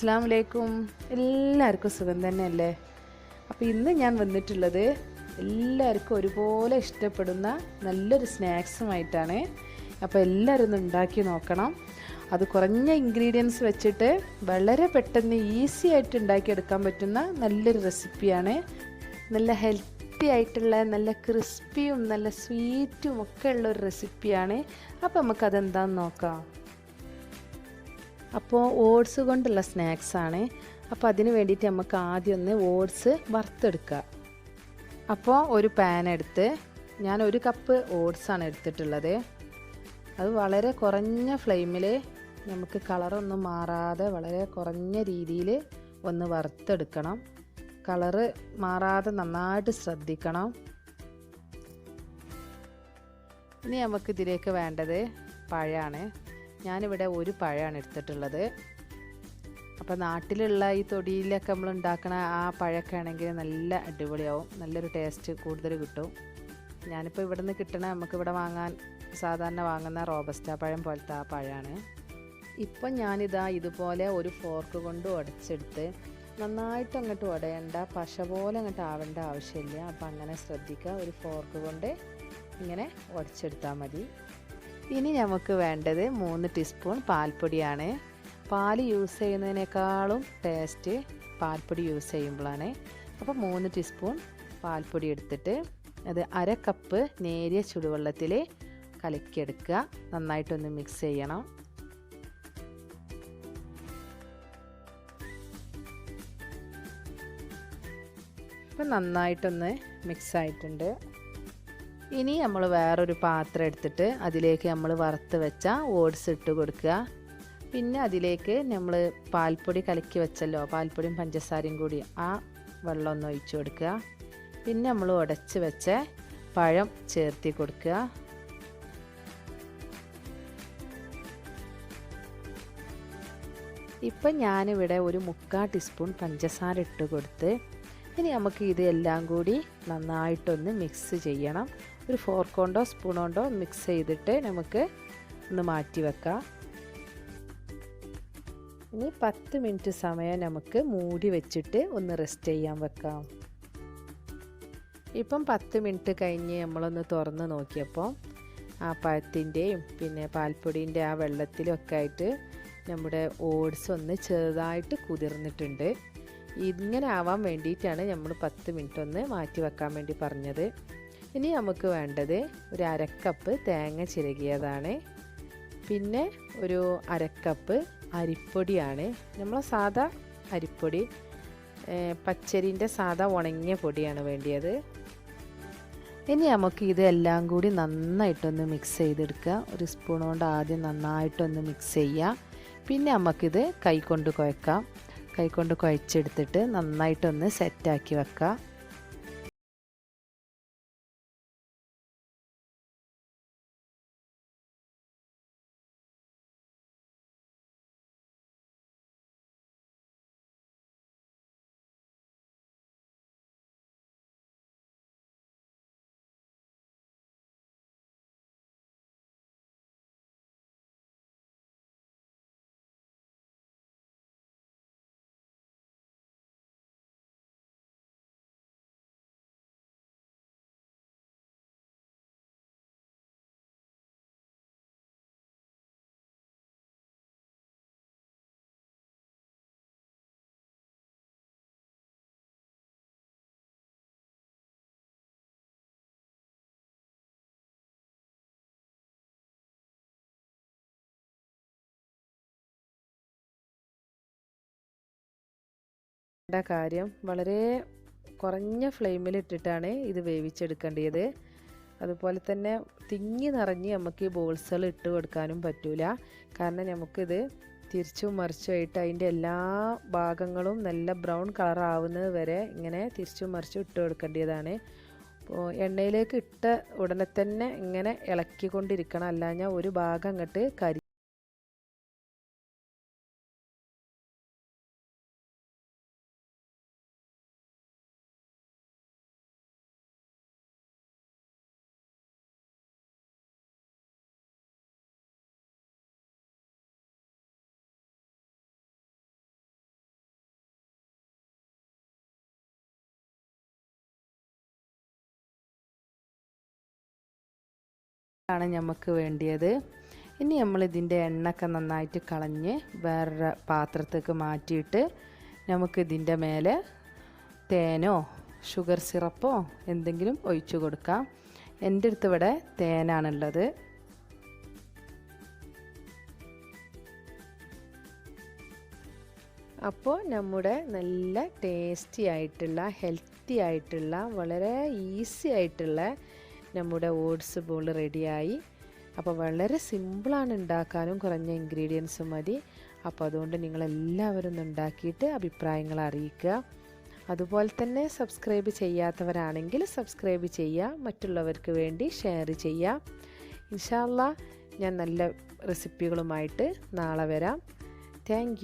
അസ്സാം വലൈക്കും എല്ലാവർക്കും സുഖം തന്നെയല്ലേ? അപ്പോൾ ഇന്ന് ഞാൻ വന്നിട്ടുള്ളത് എല്ലാവർക്കും ഒരുപോലെ ഇഷ്ടപ്പെടുന്ന നല്ലൊരു സ്നാക്സുമായിട്ടാണ്. അപ്പോൾ എല്ലാവരും ഒന്ന് ഉണ്ടാക്കി നോക്കണം. അത് കുറഞ്ഞ ഇൻഗ്രീഡിയൻസ് വെച്ചിട്ട് വളരെ പെട്ടെന്ന് ഈസി ആയിട്ട് ഉണ്ടാക്കിയെടുക്കാൻ പറ്റുന്ന നല്ലൊരു റെസിപ്പിയാണ് നല്ല ഹെൽത്തി ആയിട്ടുള്ള നല്ല ക്രിസ്പിയും നല്ല സ്വീറ്റും ഒക്കെ ഉള്ള ഒരു റെസിപ്പിയാണ് അപ്പോൾ നമുക്കതെന്താണെന്ന് നോക്കാം. അപ്പോൾ ഓട്സ് കൊണ്ടുള്ള സ്നാക്സാണ് അപ്പോൾ അതിന് വേണ്ടിയിട്ട് നമുക്ക് ആദ്യം ഒന്ന് ഓട്സ് വറുത്തെടുക്കുക. അപ്പോൾ ഒരു പാൻ എടുത്ത് ഞാൻ ഒരു കപ്പ് ഓട്സാണ് എടുത്തിട്ടുള്ളത്. അത് വളരെ കുറഞ്ഞ ഫ്ലെയിമിൽ നമുക്ക് കളറൊന്നും മാറാതെ വളരെ കുറഞ്ഞ രീതിയിൽ ഒന്ന് വറുത്തെടുക്കണം. കളറ് മാറാതെ നന്നായിട്ട് ശ്രദ്ധിക്കണം. ഇനി നമുക്ക് ഇതിലേക്ക് വേണ്ടത് പഴമാണ് ഞാനിവിടെ ഒരു പഴമാണ് എടുത്തിട്ടുള്ളത്. അപ്പോൾ നാട്ടിലുള്ള ഈ തൊടിയിലൊക്കെ നമ്മൾ ഉണ്ടാക്കുന്ന ആ പഴമൊക്കെ ആണെങ്കിൽ നല്ല അടിപൊളിയാവും. നല്ലൊരു ടേസ്റ്റ് കൂടുതൽ കിട്ടും. ഞാനിപ്പോൾ ഇവിടെ നിന്ന് കിട്ടണ നമുക്കിവിടെ വാങ്ങാൻ സാധാരണ വാങ്ങുന്ന റോബസ്റ്റ പഴം പോലത്തെ ആ പഴമാണ്. ഇപ്പം ഞാനിതാ ഇതുപോലെ ഒരു ഫോർക്ക് കൊണ്ട് ഉടച്ചെടുത്ത് നന്നായിട്ട് അങ്ങോട്ട് ഉടയേണ്ട പശ പോലെ അങ്ങോട്ട് ആവേണ്ട ആവശ്യമില്ല. അപ്പം അങ്ങനെ ശ്രദ്ധിക്കുക. ഒരു ഫോർക്ക് കൊണ്ട് ഇങ്ങനെ ഉടച്ചെടുത്താൽ മതി. ഇനി നമുക്ക് വേണ്ടത് മൂന്ന് ടീസ്പൂൺ പാൽപ്പൊടിയാണ്. പാൽ യൂസ് ചെയ്യുന്നതിനേക്കാളും ടേസ്റ്റ് പാൽപ്പൊടി യൂസ് ചെയ്യുമ്പോഴാണ്. അപ്പോൾ മൂന്ന് ടീസ്പൂൺ പാൽപ്പൊടി എടുത്തിട്ട് അത് അര കപ്പ് നേരിയ ചുടുവെള്ളത്തിൽ കലക്കിയെടുക്കുക. നന്നായിട്ടൊന്ന് മിക്സ് ചെയ്യണം. ഇപ്പം നന്നായിട്ടൊന്ന് മിക്സ് ആയിട്ടുണ്ട്. ഇനി നമ്മൾ വേറൊരു പാത്രം എടുത്തിട്ട് അതിലേക്ക് നമ്മൾ വറുത്ത് വെച്ച ഓട്സ് ഇട്ട് കൊടുക്കുക. പിന്നെ അതിലേക്ക് നമ്മൾ പാൽപ്പൊടി കലക്കി വെച്ചല്ലോ പാൽപ്പൊടിയും പഞ്ചസാരയും കൂടി ആ വെള്ളം ഒന്ന് ഒഴിച്ചു കൊടുക്കുക. പിന്നെ നമ്മൾ ഉടച്ച് വെച്ച പഴം ചേർത്തി കൊടുക്കുക. ഇപ്പം ഞാനിവിടെ ഒരു മുക്കാൽ ടീസ്പൂൺ പഞ്ചസാര ഇട്ട് കൊടുത്ത് ഇനി നമുക്ക് ഇത് എല്ലാം കൂടി നന്നായിട്ടൊന്ന് മിക്സ് ചെയ്യണം. ഒരു ഫോർക്ക് കൊണ്ടോ സ്പൂൺ കൊണ്ടോ മിക്സ് ചെയ്തിട്ട് നമുക്ക് ഒന്ന് മാറ്റി വെക്കാം. ഇനി പത്ത് മിനിറ്റ് സമയം നമുക്ക് മൂടി വെച്ചിട്ട് ഒന്ന് റെസ്റ്റ് ചെയ്യാൻ വെക്കാം. ഇപ്പം പത്ത് മിനിറ്റ് കഴിഞ്ഞ് നമ്മളൊന്ന് തുറന്ന് നോക്കിയപ്പോൾ ആ പഴത്തിന്റെയും പിന്നെ പാൽപ്പൊടീന്റെ ആ വെള്ളത്തിലൊക്കെ ആയിട്ട് നമ്മുടെ ഓട്സ് ഒന്ന് ചെറുതായിട്ട് കുതിർന്നിട്ടുണ്ട്. ഇങ്ങനെ ആവാൻ വേണ്ടിയിട്ടാണ് നമ്മൾ പത്ത് മിനിറ്റ് ഒന്ന് മാറ്റി വെക്കാൻ വേണ്ടി പറഞ്ഞത്. ഇനി നമുക്ക് വേണ്ടത് ഒരു അരക്കപ്പ് തേങ്ങ ചിരകിയതാണ്. പിന്നെ ഒരു അരക്കപ്പ് അരിപ്പൊടിയാണ്. നമ്മൾ സാധാ അരിപ്പൊടി പച്ചരിന്റെ സാധാ ഉണങ്ങിയ പൊടിയാണ് വേണ്ടിയത്. ഇനി നമുക്ക് ഇതെല്ലാം കൂടി നന്നായിട്ടൊന്ന് മിക്സ് ചെയ്തെടുക്കുക. ഒരു സ്പൂൺ കൊണ്ട് ആദ്യം നന്നായിട്ടൊന്ന് മിക്സ് ചെയ്യുക. പിന്നെ നമുക്കിത് കൈ കൊണ്ട് കുഴക്കാം. കൈ കൊണ്ട് കുഴച്ചെടുത്തിട്ട് നന്നായിട്ടൊന്ന് സെറ്റാക്കി വെക്കാം. കാര്യം വളരെ കുറഞ്ഞ ഫ്ലെയിമിൽ ഇട്ടിട്ടാണ് ഇത് വേവിച്ചെടുക്കേണ്ടത്. അതുപോലെ തന്നെ തിങ്ങി നിറഞ്ഞ് നമുക്ക് ഈ ബോൾസുകൾ ഇട്ട് കൊടുക്കാനും പറ്റൂല. കാരണം നമുക്കിത് തിരിച്ചും മറിച്ചുമായിട്ട് അതിന്റെ എല്ലാ ഭാഗങ്ങളും നല്ല ബ്രൗൺ കളർ ആവുന്നത് വരെ ഇങ്ങനെ തിരിച്ചും മറിച്ചും ഇട്ട് കൊടുക്കേണ്ടതാണ്. അപ്പോൾ എണ്ണയിലേക്ക് ഇട്ട ഉടനെ തന്നെ ഇങ്ങനെ ഇളക്കിക്കൊണ്ടിരിക്കണം. അല്ലാഞ്ഞാൽ ഒരു ഭാഗം അങ്ങോട്ട് കരി ആണ് നമുക്ക് വേണ്ടിയത്. ഇനി നമ്മൾ ഇതിന്റെ എണ്ണൊക്കെ നന്നായിട്ട് കളഞ്ഞ് വേറൊരു പാത്രത്തേക്ക് മാറ്റിയിട്ട് നമുക്ക് ഇതിന്റെ മേലെ തേനോ ഷുഗർ സിറപ്പോ എന്തെങ്കിലും ഒഴിച്ചു കൊടുക്കാം. എന്റെ അടുത്ത് ഇവിടെ തേനാണുള്ളത്. അപ്പോൾ നമ്മുടെ നല്ല ടേസ്റ്റി ആയിട്ടുള്ള ഹെൽത്തി ആയിട്ടുള്ള വളരെ ഈസി ആയിട്ടുള്ള നമ്മുടെ ഓട്സ് ബോൾ റെഡിയായി. അപ്പോൾ വളരെ സിമ്പിളാണ് ഉണ്ടാക്കാനും കുറഞ്ഞ ഇൻഗ്രീഡിയൻസ് മതി. അപ്പോൾ അതുകൊണ്ട് നിങ്ങളെല്ലാവരും ഒന്ന് ഉണ്ടാക്കിയിട്ട് അഭിപ്രായങ്ങൾ അറിയിക്കുക. അതുപോലെ തന്നെ സബ്സ്ക്രൈബ് ചെയ്യാത്തവരാണെങ്കിൽ സബ്സ്ക്രൈബ് ചെയ്യുക. മറ്റുള്ളവർക്ക് വേണ്ടി ഷെയർ ചെയ്യുക. ഇൻഷാല്ല ഞാൻ നല്ല റെസിപ്പികളുമായിട്ട് നാളെ വരാം. താങ്ക്